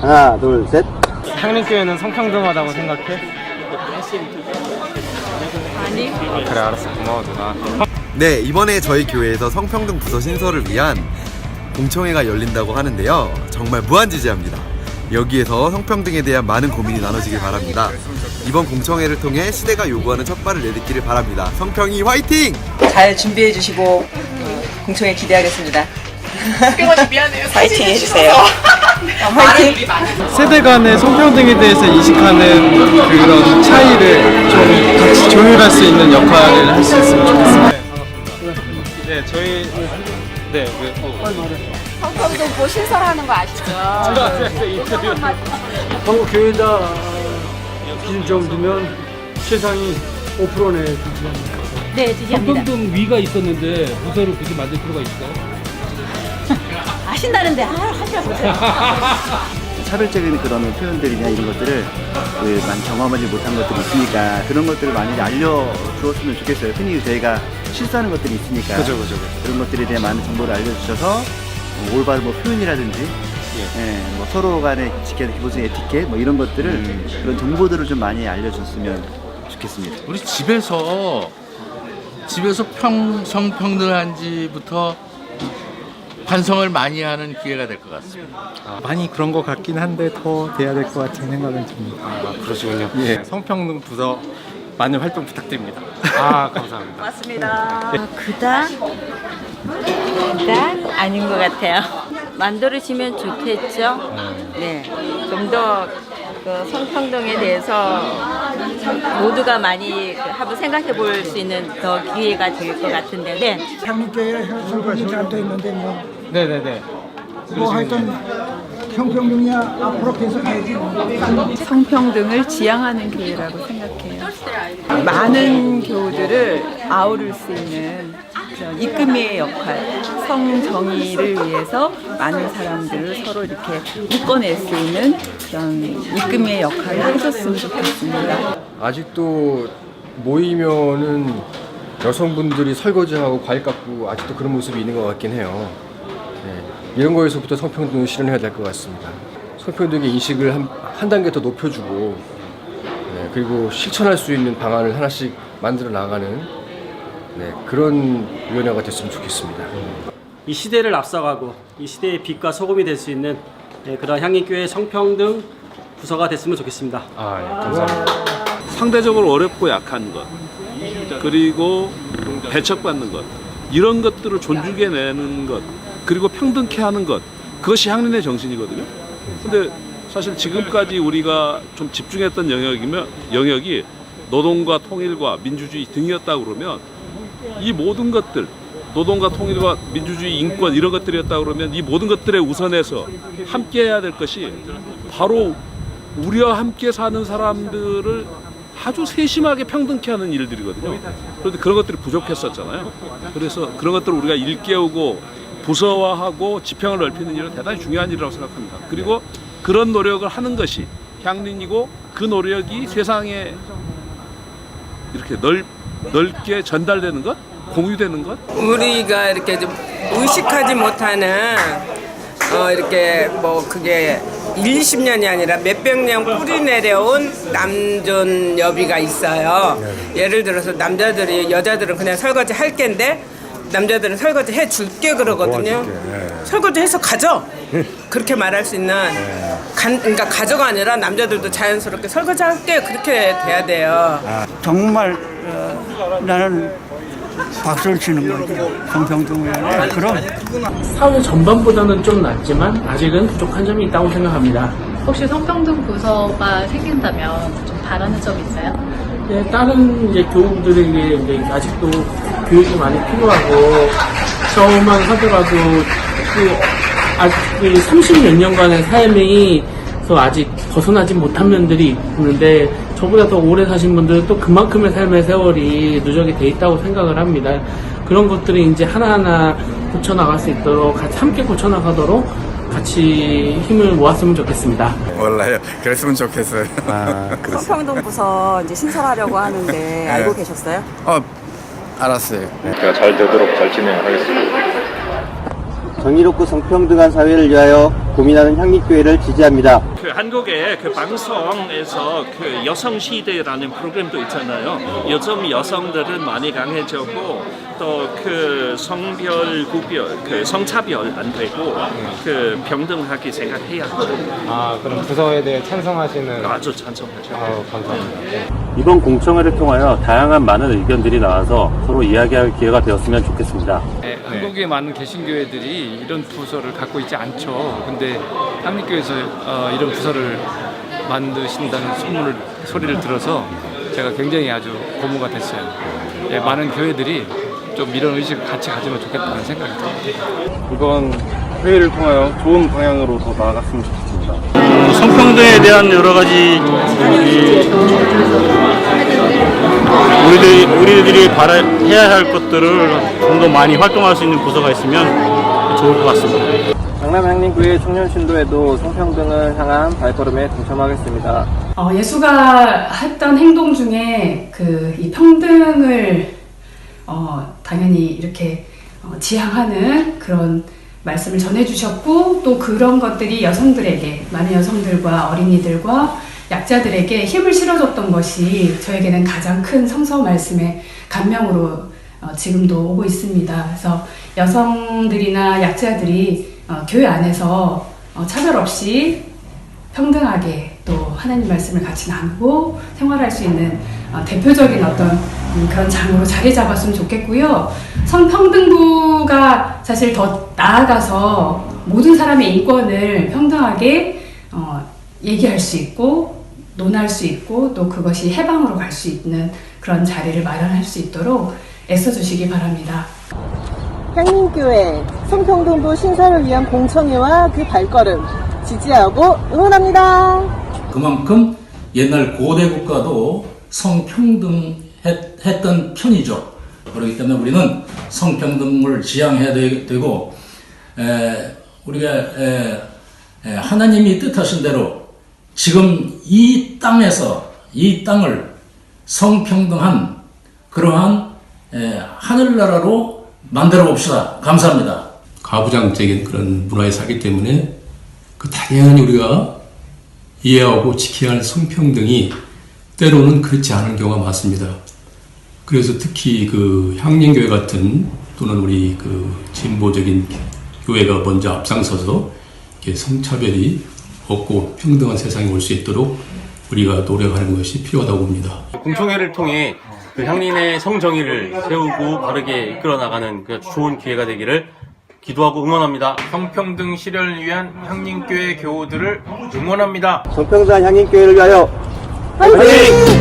하나, 둘, 셋. 향림교회는 성평등하다고 생각해? 아니 아 그래 알았어 고마워 누나 네, 이번에 저희 교회에서 성평등 부서 신설을 위한 공청회가 열린다고 하는데요. 정말 무한지지합니다. 여기에서 성평등에 대한 많은 고민이 나눠지길 바랍니다. 이번 공청회를 통해 시대가 요구하는 첫 발을 내딛기를 바랍니다. 성평이 화이팅! 잘 준비해 주시고 공청회 기대하겠습니다. 파이팅 해주세요. 어, 파이팅. 세대 간의 성평등에 대해서 인식하는 그런 차이를 좀 같이 조율할 수 있는 역할을 할 수 있으면 좋겠습니다 네 저희 네 그, 어. 성평등 고 신설하는 거 아시죠? 한국 교회다 기준 좀 두면 세상이 5%네 주지합니다. 네 지지합니다 성평등 위가 있었는데 부서를 굳이 만들 필요가 있어요? 아신다는데 아 하셔 차별적인 그런 표현들이나 이런 것들을 그 많이 경험하지 못한 것들이 있으니까 그런 것들을 많이 알려주었으면 좋겠어요. 흔히 저희가 실수하는 것들이 있으니까 그죠 그죠 그죠 그런 것들에 대한 많은 정보를 알려주셔서 어, 올바른 뭐 표현이라든지 예, 뭐 서로 간에 지켜야 될 기본적인 에티켓 뭐 이런 것들을 음. 그런 정보들을 좀 많이 알려줬으면 좋겠습니다. 우리 집에서 집에서 평 성평등한지부터 반성을 많이 하는 기회가 될 것 같습니다. 많이 그런 것 같긴 한데 더 돼야 될 것 같은 생각은 듭니다. 아 그러시군요 예, 성평등 부서 많은 활동 부탁드립니다. 아 감사합니다 맞습니다. 그닥 그닥 아닌 것 같아요 만들어지면 좋겠죠 네 좀더 그 성평등에 대해서 모두가 많이 그 한번 생각해 볼 수 있는 더 기회가 될 것 같은데 네. 설거지 잘돼 있는데 뭐, 네네네 뭐 하여튼 평평등이야 앞으로 계속 해야지. 성평등을 지향하는 교회라고 생각해요. 많은 교우들을 아우를 수 있는 그런 이끄미의 역할, 성정의를 위해서 많은 사람들을 서로 이렇게 묶어낼 수 있는 그런 이끄미의 역할을 해줬으면 좋겠습니다. 아직도 모이면은 여성분들이 설거지하고 과일 깎고 아직도 그런 모습이 있는 것 같긴 해요. 네, 이런 거에서부터 성평등을 실현해야 될 것 같습니다. 성평등의 인식을 한, 한 단계 더 높여주고 네, 그리고 실천할 수 있는 방안을 하나씩 만들어 나가는 네, 그런 위원회가 됐으면 좋겠습니다. 이 시대를 앞서가고 이 시대의 빛과 소금이 될 수 있는 예, 그런 향인교회 성평등 부서가 됐으면 좋겠습니다. 아 예, 감사합니다 상대적으로 어렵고 약한 것 그리고 배척받는 것 이런 것들을 존중해 내는 것 그리고 평등케 하는 것 그것이 향린의 정신이거든요. 근데 사실 지금까지 우리가 좀 집중했던 영역이면 영역이 노동과 통일과 민주주의 등이었다 그러면 이 모든 것들 노동과 통일과 민주주의 인권 이런 것들이었다 그러면 이 모든 것들에 우선해서 함께 해야 될 것이 바로 우리와 함께 사는 사람들을 아주 세심하게 평등케 하는 일들이거든요. 그런데 그런 것들이 부족했었잖아요. 그래서 그런 것들을 우리가 일깨우고 부서화하고 지평을 넓히는 일은 대단히 중요한 일이라고 생각합니다. 그리고 그런 노력을 하는 것이 향린이고 그 노력이 세상에 이렇게 넓, 넓게 전달되는 것, 공유되는 것, 우리가 이렇게 좀 의식하지 못하는 어 이렇게 뭐 그게 1, 20년이 아니라 몇백 년 뿌리 내려온 남존 여비가 있어요. 예를 들어서 남자들이 여자들은 그냥 설거지 할 겐데 남자들은 설거지 해 줄게 그러거든요. 설거지 해서 가져. 그렇게 말할 수 있는 간, 그러니까 가져가 아니라 남자들도 자연스럽게 설거지 할게 그렇게 돼야 돼요. 정말 어, 나는 박수를 치는 거죠. 성평등위원회. 그럼 사회 전반보다는 좀 낫지만 아직은 부족한 점이 있다고 생각합니다. 혹시 성평등 부서가 생긴다면 좀 바라는 점이 있어요? 네, 다른 이제 교우들에게 이제 아직도 교육이 많이 필요하고 저만 하더라도 그 아직 그 30몇 년간의 삶에서 아직 벗어나지 못한 면들이 있는데 저보다 더 오래 사신 분들은 또 그만큼의 삶의 세월이 누적이 돼 있다고 생각을 합니다. 그런 것들을 이제 하나하나 고쳐나갈 수 있도록 같이 함께 고쳐나가도록 같이 힘을 모았으면 좋겠습니다. 몰라요. 그랬으면 좋겠어요. 아, 성평등 부서 이제 신설하려고 하는데 알고 계셨어요? 어, 알았어요. 제가 잘 되도록 잘 진행하겠습니다 정의롭고 성평등한 사회를 위하여 고민하는 향립교회를 지지합니다. 그 한국의 그 방송에서 그 여성 시대라는 프로그램도 있잖아요. 요즘 여성들은 많이 강해졌고 또 그 성별 구별, 그 성차별 안 되고 그 평등하게 생각해야 하죠. 아 그럼 부서에 대해 찬성하시는 아주 찬성하죠. 아우 감사합니다. 이번 공청회를 통하여 다양한 많은 의견들이 나와서 서로 이야기할 기회가 되었으면 좋겠습니다. 네. 한국의 많은 개신교회들이 이런 부서를 갖고 있지 않죠. 근데 한국교회에서 어, 이런 부서를 만드신다는 소문을 소리를 들어서 제가 굉장히 아주 고무가 됐어요. 예, 많은 교회들이 좀 이런 의식을 같이 가지면 좋겠다는 생각이 듭니다. 이번 회의를 통하여 좋은 방향으로 더 나아갔으면 좋겠습니다. 성평등에 대한 여러 가지 이 우리들이 우리들이 바라 해야 할 것들을 좀 더 많이 활동할 수 있는 부서가 있으면 좋을 것 같습니다. 강남 향림교회 청년 신도에도 성평등을 향한 발걸음에 동참하겠습니다. 어, 예수가 했던 행동 중에 그 이 평등을 어, 당연히 이렇게 어, 지향하는 그런 말씀을 전해주셨고 또 그런 것들이 여성들에게 많은 여성들과 어린이들과 약자들에게 힘을 실어줬던 것이 저에게는 가장 큰 성서 말씀의 감명으로 어, 지금도 오고 있습니다. 그래서 여성들이나 약자들이 어, 교회 안에서 어, 차별 없이 평등하게 또 하나님 말씀을 같이 나누고 생활할 수 있는 어, 대표적인 어떤 음, 그런 장으로 자리 잡았으면 좋겠고요. 성평등부가 사실 더 나아가서 모든 사람의 인권을 평등하게 어, 얘기할 수 있고 논할 수 있고 또 그것이 해방으로 갈 수 있는 그런 자리를 마련할 수 있도록 애써주시기 바랍니다. 향림교회 성평등부 신설을 위한 공청회와 그 발걸음 지지하고 응원합니다. 그만큼 옛날 고대 국가도 성평등했던 편이죠. 그렇기 때문에 우리는 성평등을 지향해야 되- 되고 에, 우리가 에, 에, 하나님이 뜻하신 대로 지금 이 땅에서 이 땅을 성평등한 그러한 에, 하늘나라로 만들어 봅시다. 감사합니다. 가부장적인 그런 문화에 살기 때문에 그 당연히 우리가 이해하고 지켜야 할 성평등이 때로는 그렇지 않은 경우가 많습니다. 그래서 특히 그 향림교회 같은 또는 우리 그 진보적인 교회가 먼저 앞장서서 성차별이 없고 평등한 세상이 올 수 있도록 우리가 노력하는 것이 필요하다고 봅니다. 공청회를 통해 그 향린의 성정의를 세우고 바르게 이끌어 나가는 그 좋은 기회가 되기를 기도하고 응원합니다. 성평등 실현을 위한 향림교회 교우들을 응원합니다. 성평등한 향립교회를 위하여 화이팅!